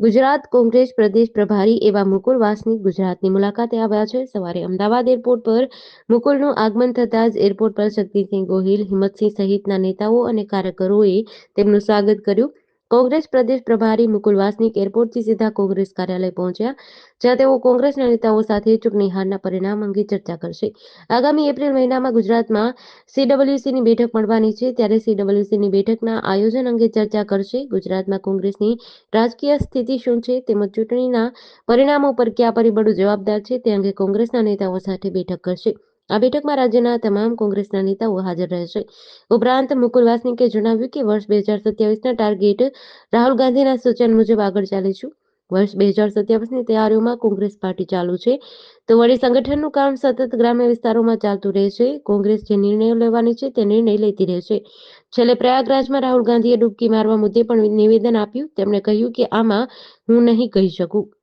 ગુજરાત કોંગ્રેસ પ્રદેશ પ્રભારી એવા મુકુલ વાસનિક ગુજરાતની મુલાકાતે આવ્યા છે. સવારે અમદાવાદ એરપોર્ટ પર મુકુલનું આગમન થતાં જ એરપોર્ટ પર શક્તિસિંહ ગોહિલ, હિંમતસિંહ સહિતના નેતાઓ અને કાર્યકરોએ તેમનું સ્વાગત કર્યું. કોંગ્રેસ પ્રદેશ પ્રભારી મુકુલ વાસનિક એરપોર્ટથી સીધા કોંગ્રેસ કાર્યાલય પહોંચ્યા, જ્યાં તેઓ કોંગ્રેસના નેતાઓ સાથે ચૂંટણી હારના પરિણામ અંગે ચર્ચા કરશે. આગામી એપ્રિલ મહિનામાં ગુજરાતમાં સીડબ્લ્યુસીની બેઠક મળવાની છે, ત્યારે સીડબ્લ્યુસીની બેઠકના આયોજન અંગે ચર્ચા કરશે. ગુજરાતમાં કોંગ્રેસની રાજકીય સ્થિતિ શું છે, તેમજ ચૂંટણીના પરિણામો પર કયા પરિબળો જવાબદાર છે, તે અંગે કોંગ્રેસના નેતાઓ સાથે બેઠક કરશે. આ બેઠકમાં રાજ્યના તમામ કોંગ્રેસના નેતાઓ હાજર રહેશે. ઉપરાંત મુકુલ વાસનિકે જણાવ્યું કે વર્ષ બે હજાર સત્યાવીસના ટાર્ગેટ રાહુલ ગાંધીના સૂચન મુજબ આગળ ચાલીશું. વર્ષ બે હજાર સત્યાવીસની તૈયારીઓમાં કોંગ્રેસ પાર્ટી ચાલુ છે. તો વળી સંગઠનનું કામ સતત ગ્રામ્ય વિસ્તારોમાં ચાલતું રહેશે કોંગ્રેસ જે નિર્ણયો લેવાની છે તે નિર્ણય લેતી રહેશે છેલ્લે પ્રયાગરાજમાં રાહુલ ગાંધીએ ડૂબકી મારવા મુદ્દે પણ નિવેદન આપ્યું. તેમણે કહ્યું કે આમાં હું નહીં કહી શકું.